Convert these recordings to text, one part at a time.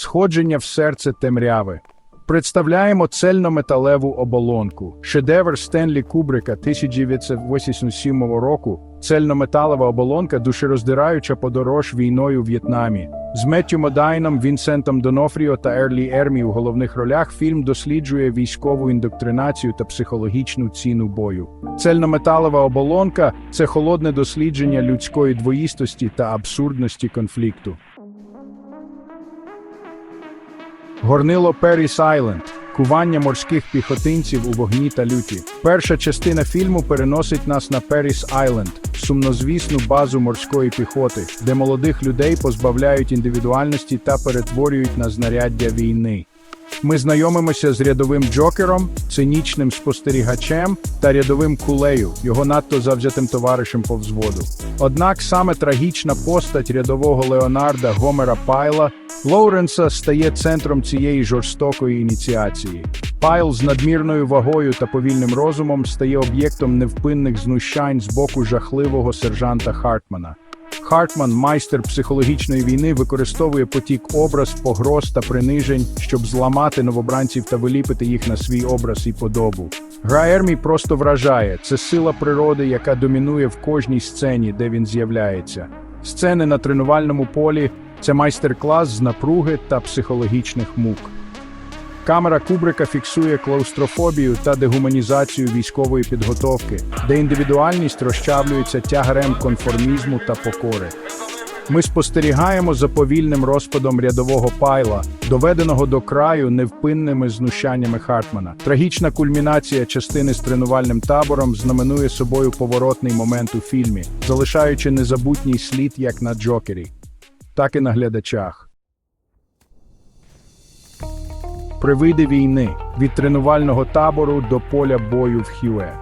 Сходження в серце темряви. Представляємо цельнометалеву оболонку. Шедевр Стенлі Кубрика 1987 року. Цельнометалева оболонка душероздираюча подорож війною в В'єтнамі. З Меттю Модайном, Вінсентом Донофріо та Ерлі Ермі у головних ролях фільм досліджує військову індоктринацію та психологічну ціну бою. Цельнометалева оболонка це холодне дослідження людської двоїстості та абсурдності конфлікту. Горнило Періс Айленд. Кування морських піхотинців у вогні та люті. Перша частина фільму переносить нас на Періс Айленд, сумнозвісну базу морської піхоти, де молодих людей позбавляють індивідуальності та перетворюють на знаряддя війни. Ми знайомимося з рядовим Джокером, цинічним спостерігачем та рядовим кулею, його надто завзятим товаришем по взводу. Однак саме трагічна постать рядового Леонарда Гомера Пайла Лоуренса стає центром цієї жорстокої ініціації. Пайл з надмірною вагою та повільним розумом стає об'єктом невпинних знущань з боку жахливого сержанта Хартмана. Хартман, майстер психологічної війни, використовує потік образ, погроз та принижень, щоб зламати новобранців та виліпити їх на свій образ і подобу. Гра Ермі просто вражає це сила природи, яка домінує в кожній сцені, де він з'являється. Сцени на тренувальному полі це майстер-клас з напруги та психологічних мук. Камера Кубрика фіксує клаустрофобію та дегуманізацію військової підготовки, де індивідуальність розчавлюється тягарем конформізму та покори. Ми спостерігаємо за повільним розпадом рядового пайла, доведеного до краю невпинними знущаннями Хартмана. Трагічна кульмінація частини з тренувальним табором знаменує собою поворотний момент у фільмі, залишаючи незабутній слід як на Джокері, так і на глядачах. Привиди війни від тренувального табору до поля бою в Хюе.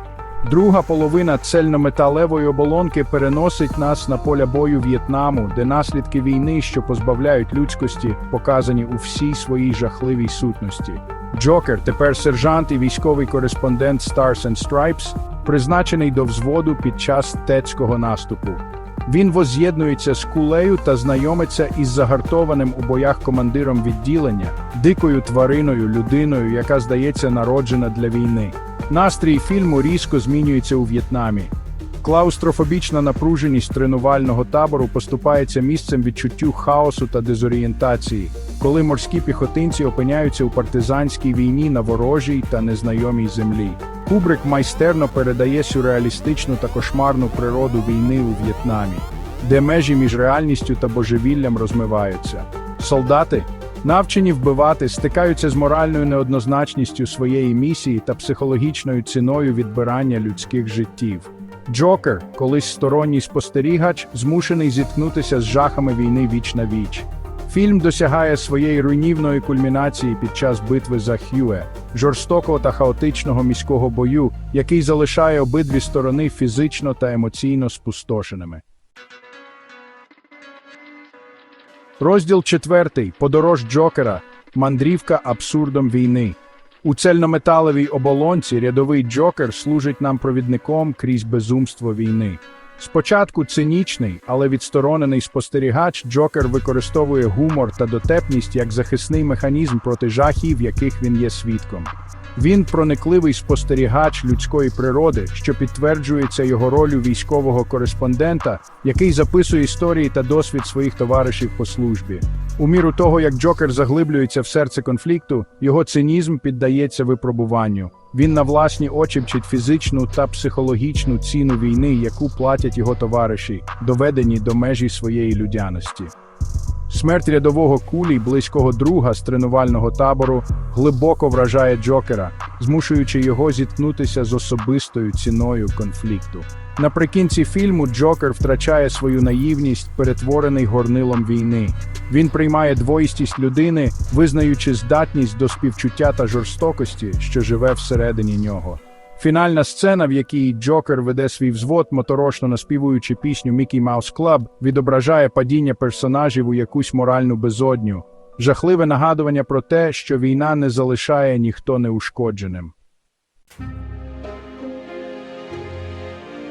Друга половина цельнометалевої оболонки переносить нас на поля бою В'єтнаму, де наслідки війни, що позбавляють людськості, показані у всій своїй жахливій сутності. Джокер, тепер сержант і військовий кореспондент Stars and Stripes, призначений до взводу під час тецького наступу. Він воз'єднується з кулею та знайомиться із загартованим у боях командиром відділення, дикою твариною, людиною, яка здається народжена для війни. Настрій фільму різко змінюється у В'єтнамі. Клаустрофобічна напруженість тренувального табору поступається місцем відчуттю хаосу та дезорієнтації, коли морські піхотинці опиняються у партизанській війні на ворожій та незнайомій землі. Кубрик майстерно передає сюрреалістичну та кошмарну природу війни у В'єтнамі, де межі між реальністю та божевіллям розмиваються. Солдати, навчені вбивати, стикаються з моральною неоднозначністю своєї місії та психологічною ціною відбирання людських життів. Джокер, колись сторонній спостерігач, змушений зіткнутися з жахами війни віч на віч. Фільм досягає своєї руйнівної кульмінації під час битви за Х'юе, жорстокого та хаотичного міського бою, який залишає обидві сторони фізично та емоційно спустошеними. Розділ четвертий. Подорож Джокера. Мандрівка абсурдом війни. У цельнометалевій оболонці рядовий Джокер служить нам провідником крізь безумство війни. Спочатку цинічний, але відсторонений спостерігач, Джокер використовує гумор та дотепність як захисний механізм проти жахів, яких він є свідком. Він проникливий спостерігач людської природи, що підтверджується його ролью військового кореспондента, який записує історії та досвід своїх товаришів по службі. У міру того, як Джокер заглиблюється в серце конфлікту, його цинізм піддається випробуванню. Він на власні очі вчить фізичну та психологічну ціну війни, яку платять його товариші, доведені до межі своєї людяності. Смерть рядового кулі, близького друга з тренувального табору, глибоко вражає Джокера, змушуючи його зіткнутися з особистою ціною конфлікту. Наприкінці фільму Джокер втрачає свою наївність, перетворений горнилом війни. Він приймає двоїстість людини, визнаючи здатність до співчуття та жорстокості, що живе всередині нього. Фінальна сцена, в якій Джокер веде свій взвод, моторошно наспівуючи пісню Mickey Mouse Club, відображає падіння персонажів у якусь моральну безодню, жахливе нагадування про те, що війна не залишає ніхто неушкодженим.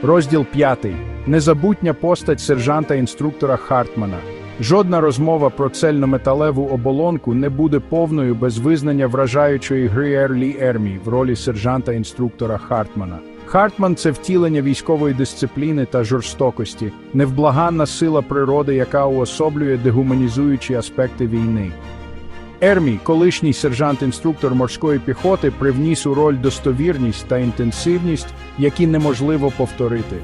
Розділ 5. Незабутня постать сержанта-інструктора Хартмана. Жодна розмова про цельнометалеву оболонку не буде повною без визнання вражаючої гри Ерлі Ермі в ролі сержанта-інструктора Хартмана. Хартман це втілення військової дисципліни та жорстокості, невблаганна сила природи, яка уособлює дегуманізуючі аспекти війни. Ермі, колишній сержант-інструктор морської піхоти, привніс у роль достовірність та інтенсивність, які неможливо повторити.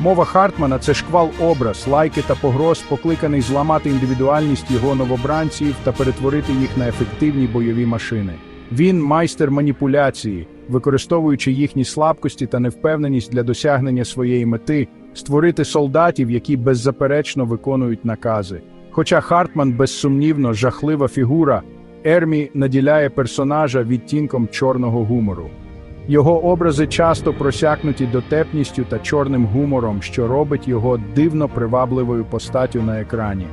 Мова Хартмана це шквал образ, лайки та погроз, покликаний зламати індивідуальність його новобранців та перетворити їх на ефективні бойові машини. Він майстер маніпуляції, використовуючи їхні слабкості та невпевненість для досягнення своєї мети, створити солдатів, які беззаперечно виконують накази. Хоча Хартман безсумнівно жахлива фігура, Ермі наділяє персонажа відтінком чорного гумору. Його образи часто просякнуті дотепністю та чорним гумором, що робить його дивно привабливою постаттю на екрані.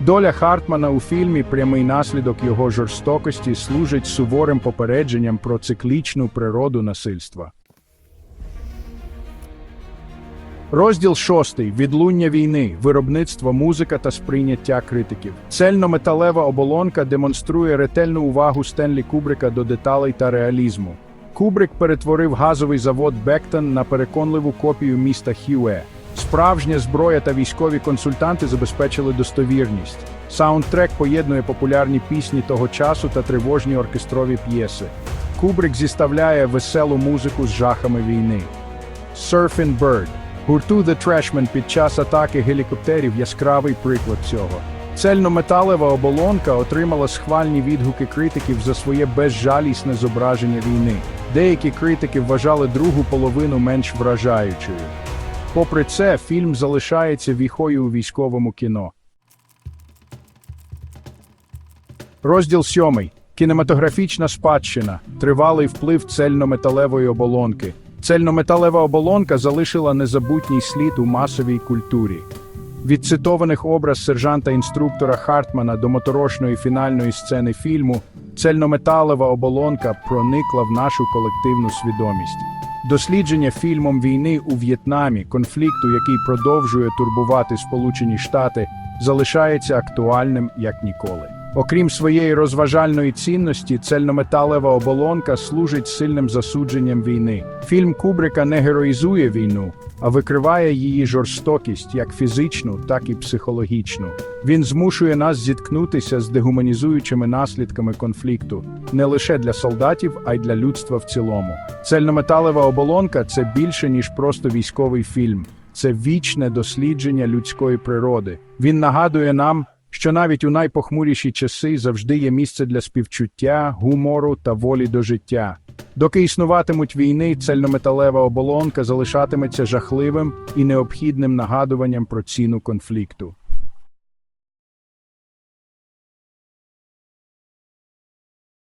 Доля Хартмана у фільмі прямий наслідок його жорстокості служить суворим попередженням про циклічну природу насильства. Розділ шостий відлуння війни, виробництво, музика та сприйняття критиків. Цельнометалева оболонка демонструє ретельну увагу Стенлі Кубрика до деталей та реалізму. Кубрик перетворив газовий завод Бектон на переконливу копію міста Хюе. Справжня зброя та військові консультанти забезпечили достовірність. Саундтрек поєднує популярні пісні того часу та тривожні оркестрові п'єси. Кубрик зіставляє веселу музику з жахами війни. Surfing Bird гурту The Trashmen під час атаки гелікоптерів яскравий приклад цього. Цельнометалева оболонка отримала схвальні відгуки критиків за своє безжалісне зображення війни. Деякі критики вважали другу половину менш вражаючою. Попри це, фільм залишається віхою у військовому кіно. Розділ сьомий. Кінематографічна спадщина. Тривалий вплив цельнометалевої оболонки. Цельнометалева оболонка залишила незабутній слід у масовій культурі. Від цитованих образ сержанта-інструктора Хартмана до моторошної фінальної сцени фільму цельнометалева оболонка проникла в нашу колективну свідомість. Дослідження фільмом війни у В'єтнамі, конфлікту, який продовжує турбувати Сполучені Штати, залишається актуальним як ніколи. Окрім своєї розважальної цінності, цельнометалева оболонка служить сильним засудженням війни. Фільм Кубрика не героїзує війну, а викриває її жорстокість як фізичну, так і психологічну. Він змушує нас зіткнутися з дегуманізуючими наслідками конфлікту не лише для солдатів, а й для людства в цілому. Цельнометалева оболонка це більше ніж просто військовий фільм. Це вічне дослідження людської природи. Він нагадує нам, що навіть у найпохмуріші часи завжди є місце для співчуття, гумору та волі до життя. Доки існуватимуть війни, цельнометалева оболонка залишатиметься жахливим і необхідним нагадуванням про ціну конфлікту.